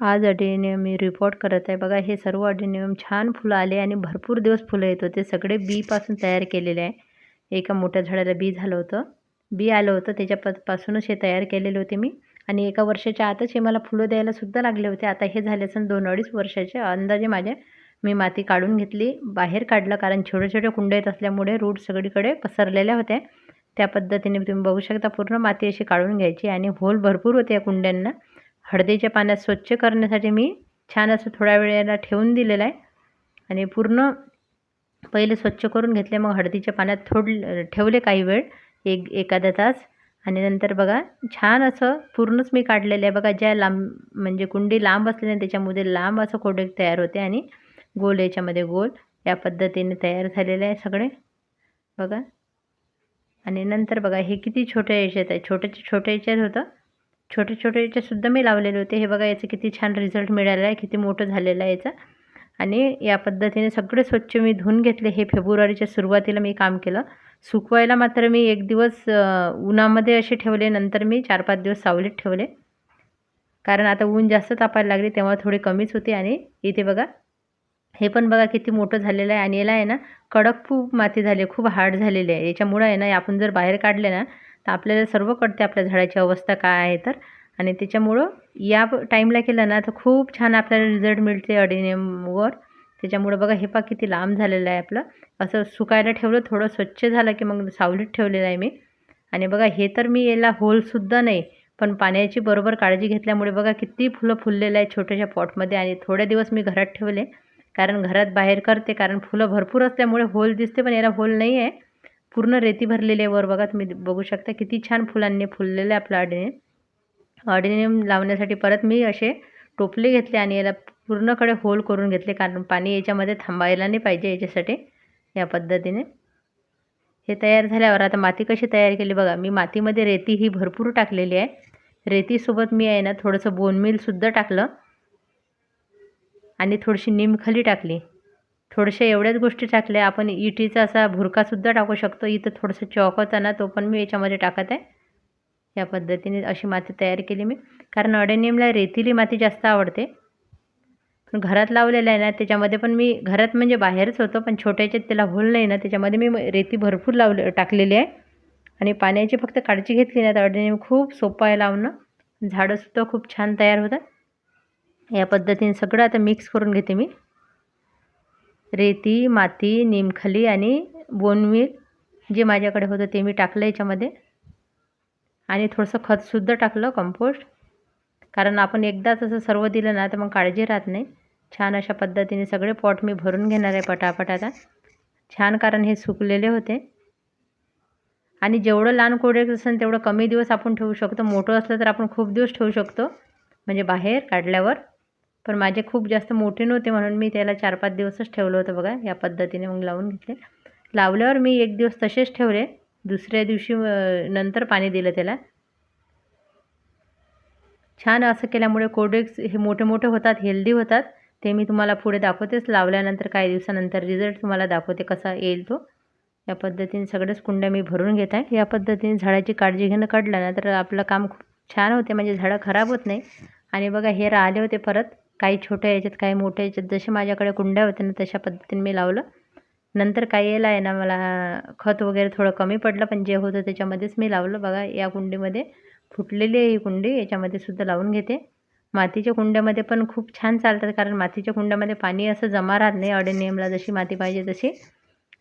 आज अडेनियम मी रिपोर्ट करत आहे. बघा हे सर्व अडेनियम छान फुलं आले आणि भरपूर दिवस फुलं येत होते. सगळे बीपासून तयार केलेले आहे. एका मोठ्या झाडाला बी झालं होतं. बी आलं होतं. त्याच्यापासूनच हे तयार केलेले होते मी. आणि एका वर्षाच्या आतच हे मला फुलं द्यायलासुद्धा लागले होते. आता हे झाले असेल दोन अडीच वर्षाचे. अंदाजे माझ्या मी माती काढून घेतली बाहेर काढलं. कारण छोटे छोटे कुंड येत असल्यामुळे रूट सगळीकडे पसरलेल्या होत्या त्या पद्धतीने तुम्ही बघू शकता पूर्ण माती अशी काढून घ्यायची आणि होल भरपूर होते या कुंड्यांना. हळदीच्या पाण्यात स्वच्छ करण्यासाठी मी छान असं थोड्या वेळेला ठेवून दिलेलं आहे. आणि पूर्ण पहिले स्वच्छ करून घेतले मग हळदीच्या पाण्यात थोड ठेवले काही वेळ एक एखादा तास. आणि नंतर बघा छान असं पूर्णच मी काढलेलं आहे. बघा ज्या लांब म्हणजे कुंडी लांब असलेल्या त्याच्यामध्ये लांब असं कोडे तयार होते आणि गोल याच्यामध्ये गोल. या पद्धतीने तयार झालेले आहे सगळे. बघा. आणि नंतर बघा हे किती छोट्या याच्यात आहे. छोट्याच्या छोट्या याच्यात होतं. छोटे छोटे सुद्धा मी लावलेले होते हे बघा याचं किती छान रिझल्ट मिळाला आहे किती मोठं झालेलं आहे याचं. आणि या पद्धतीने सगळे स्वच्छ मी धुवून घेतले. हे फेब्रुवारीच्या सुरुवातीला मी काम केलं. सुकवायला मात्र मी एक दिवस उन्हामध्ये असे ठेवले नंतर मी चार पाच दिवस सावलीत ठेवले. कारण आता ऊन जास्त तापायला लागले तेव्हा थोडी कमीच होती. आणि इथे बघा हे पण बघा किती मोठं झालेलं आहे. आणि याला आहे ना कडक खूप माती झाली खूप हार्ड झालेली आहे. याच्यामुळं आहे ना आपण जर बाहेर काढले ना तर आपल्याला सर्व कळते आपल्या झाडाची अवस्था काय आहे तर. आणि त्याच्यामुळं या टाईमला केलं ना तर खूप छान आपल्याला रिझल्ट मिळते अडिनियमवर त्याच्यामुळं बघा हे पा किती लांब झालेलं आहे आपलं. असं सुकायला ठेवलं थोडं स्वच्छ झालं की मग सावलीत ठेवलेलं आहे मी. आणि बघा हे तर मी याला होलसुद्धा नाही पण पाण्याची बरोबर काळजी घेतल्यामुळे बघा किती फुलं फुललेलं आहे छोट्याशा पॉटमध्ये आणि थोडे दिवस मी घरात ठेवले. कारण घरात बाहेर करते कारण फुलं भरपूर असल्यामुळे होल दिसते पण याला होल नाही आहे पूर्ण रेती भरलेली आहे वर. बघा तुम्ही बघू शकता किती छान फुलांनी फुललेलं आहे आपलं ऑर्डिनियम ऑर्डिनियम लावण्यासाठी परत मी असे टोपले घेतले आणि याला पूर्णकडे होल करून घेतले कारण पाणी याच्यामध्ये थांबायला नाही पाहिजे याच्यासाठी या पद्धतीने. हे तयार झाल्यावर आता माती कशी तयार केली बघा मी मातीमध्ये रेती ही भरपूर टाकलेली आहे. रेतीसोबत मी आहे ना थोडंसं बोनमिलसुद्धा टाकलं आणि थोडीशी निमखली टाकली. थोड्याशा एवढ्याच गोष्टी टाकल्या. आपण इटीचा असा भुरकासुद्धा टाकू शकतो. इथं थोडंसं चॉक होता ना तो पण मी याच्यामध्ये टाकत आहे. या पद्धतीने अशी माती तयार केली मी. कारण अडेनियमला रेतीली माती जास्त आवडते. पण घरात लावलेलं आहे ना त्याच्यामध्ये पण मी घरात म्हणजे बाहेरच होतो पण छोट्याच्यात त्याला होल नाही ना त्याच्यामध्ये मी रेती भरपूर लावले टाकलेली आहे. आणि पाण्याची फक्त काळजी घेतली ना तर अडेनियम खूप सोपं आहे लावणं. झाडंसुद्धा खूप छान तयार होतात. या पद्धतीने सगळं आता मिक्स करून घेते मी. रेती माती निमखली आणि बोनमील जे माझ्याकडे होतं ते मी टाकलं याच्यामध्ये. आणि थोडंसं खतसुद्धा टाकलं कंपोस्ट कारण आपण एकदाच असं सर्व दिलं ना तर मग काळजी राहत नाही. छान अशा पद्धतीने सगळे पॉट मी भरून घेणार आहे पटापट आता. छान कारण हे सुकलेले होते. आणि जेवढं लहान कोडेक्स असेल तेवढं कमी दिवस आपण ठेवू शकतो. मोठं असलं तर आपण खूप दिवस ठेवू शकतो. म्हणजे बाहेर काढल्यावर. पण माझे खूप जास्त मोठे नव्हते म्हणून मी त्याला चार पाच दिवसच ठेवलं होतं बघा या पद्धतीने मग लावून घेतले. लावल्यावर मी एक दिवस तसेच ठेवले. दुसऱ्या दिवशी नंतर पाणी दिलं त्याला. छान असं केल्यामुळे कोडेक्स हे मोठे मोठे होतात हेल्दी होतात. ते मी तुम्हाला पुढे दाखवतेच. लावल्यानंतर काही दिवसानंतर रिझल्ट तुम्हाला दाखवते कसा येईल तो. या पद्धतीने सगळेच कुंड्या मी भरून घेत आहे. या पद्धतीने झाडाची काळजी घेणं काढलं ना तर आपलं काम खूप छान होते. म्हणजे झाडं खराब होत नाही. आणि बघा हे राहिले होते परत. काही छोट्या याच्यात काही मोठ्या याच्यात. जसे माझ्याकडे कुंड्या होत्या ना तशा पद्धतीने मी लावलं. नंतर काही यायला आहे ना मला खत वगैरे थोडं कमी पडलं पण जे होतं त्याच्यामध्येच मी लावलं. बघा या कुंडीमध्ये फुटलेली आहे ही कुंडी. याच्यामध्ये सुद्धा लावून घेते. मातीच्या कुंड्यामध्ये पण खूप छान चालतात कारण मातीच्या कुंड्यामध्ये पाणी असं जमा राहत नाही अडेनियमला जशी माती पाहिजे तशी.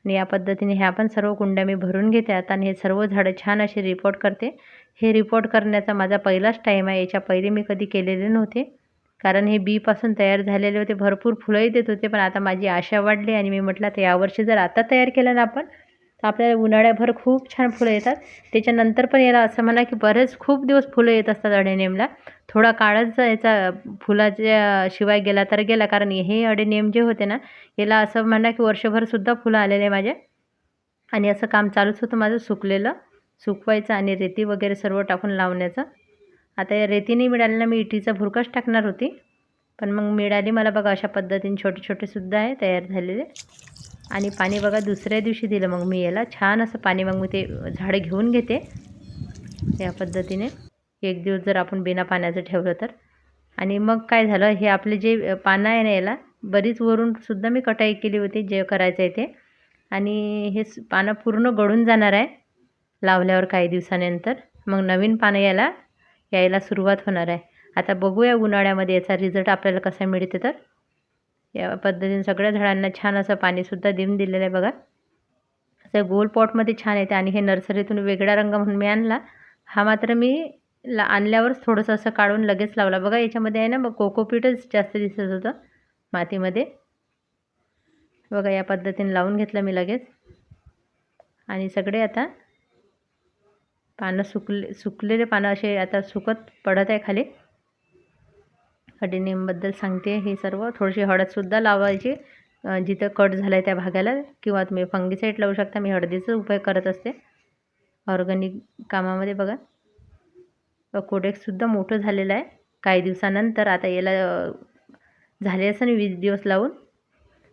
आणि या पद्धतीने ह्या पण सर्व कुंड्या मी भरून घेते आता. आणि हे सर्व झाडं छान असे रिपोर्ट करते. हे रिपोर्ट करण्याचा माझा पहिलाच टाईम आहे. याच्या पहिले मी कधी केलेले नव्हते. कारण हे बीपासून तयार झालेले होते. भरपूर फुलंही देत होते पण आता माझी आशा वाढली आणि मी म्हटलं तर यावर्षी जर आता तयार केलं ना आपण तर आपल्याला उन्हाळ्याभर खूप छान फुलं येतात. त्याच्यानंतर पण याला असं म्हणा की बरेच खूप दिवस फुलं येत असतात अडेनेमला थोडा काळच याचा फुलाच्या शिवाय गेला तर गेला कारण हे अडेनेम जे होते ना याला असं म्हणा की वर्षभरसुद्धा फुलं आलेले माझे. आणि असं काम चालूच होतं माझं सुकलेलं सुकवायचं आणि रेती वगैरे सर्व टाकून लावण्याचं. आता या रेतीने मिळालेला मी इटीचा भुरकाच टाकणार होती. पण मग मिळाली मला बघा अशा पद्धतीने छोटे छोटेसुद्धा आहे तयार झालेले. आणि पाणी बघा दुसऱ्या दिवशी दिलं मग मी याला. छान असं पाणी मग मी ते झाडं घेऊन घेते या पद्धतीने. एक दिवस जर आपण बिना पाण्याचं ठेवलं तर. आणि मग काय झालं हे आपले जे पानं आहे ना याला बरीच वरून सुद्धा मी कटाई केली होती जे करायचं आहे ते. आणि हे पानं पूर्ण गळून जाणार आहे लावल्यावर काही दिवसानंतर. मग नवीन पानं यायला यायला सुरुवात होणार आहे. आता बघूया उन्हाळ्यामध्ये याचा रिझल्ट आपल्याला कसा मिळते तर. या पद्धतीने सगळ्या झाडांना छान असं पाणीसुद्धा देऊन दिलेलं आहे बघा. असं गोल पॉटमध्ये छान येते आणि हे नर्सरीतून वेगळा रंग म्हणून मी आणला. हा मात्र मी ला आणल्यावरच थोडंसं असं काढून लगेच लावला. बघा याच्यामध्ये आहे ना मग कोकोपीटच जास्त दिसत होतं मातीमध्ये. बघा या पद्धतीने लावून घेतलं मी लगेच. आणि सगळे आता पानं सुकले सुकलेले पानं असे आता सुकत पडत आहे खाली. अडिनियमबद्दल सांगते हे सर्व. थोडीशी हळदसुद्धा लावायची. जिथं कट झालं आहे त्या भागाला किंवा तुम्ही फंगीसाईड लावू शकता. मी हळदीचा उपयोग करत असते. ऑर्गॅनिक कामामध्ये बघा. कोडेक्ससुद्धा मोठं झालेलं आहे. काही दिवसानंतर आता याला झाले असं वीस दिवस लावून.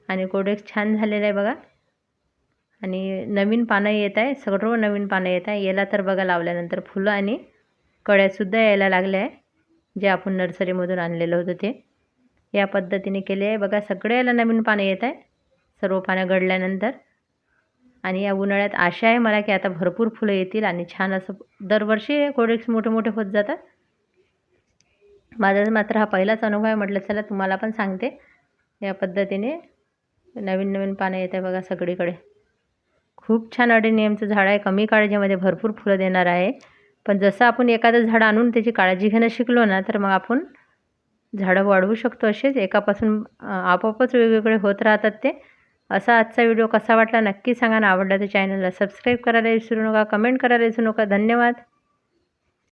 आणि कोडेक्स छान झालेला आहे बघा. आणि नवीन पानं येत आहे सर्व नवीन पानं येत आहे. याला तर बघा लावल्यानंतर फुलं आणि कळ्यासुद्धा यायला लागल्या आहे जे आपण नर्सरीमधून आणलेलं होतं ते. या पद्धतीने केले आहे. बघा सगळ्याला नवीन पानं येत आहे. सर्व पानं गळल्यानंतर. आणि या उन्हाळ्यात आशा आहे मला की आता भरपूर फुलं येतील आणि छान असं दरवर्षी कोडेक्स मोठे मोठे होत जातात. माझा मात्र हा पहिलाच अनुभव आहे. म्हटलं चला तुम्हाला पण सांगते. या पद्धतीने नवीन नवीन पानं येत आहे बघा सगळीकडे. खूप छान अडेनियमचं झाड आहे कमी काळजीमध्ये भरपूर फुलं देणार आहे. पण जसं आपण एखादं झाड आणून त्याची काळजी घेणं शिकलो ना तर मग आपण झाडं वाढवू शकतो असेच. एकापासून आपोआपच वेगवेगळे होत राहतात ते. असा आजचा व्हिडिओ कसा वाटला नक्की सांगा. ना आवडला तर चॅनलला सबस्क्राईब करायला विसरू नका कमेंट करायला विसरू नका. धन्यवाद.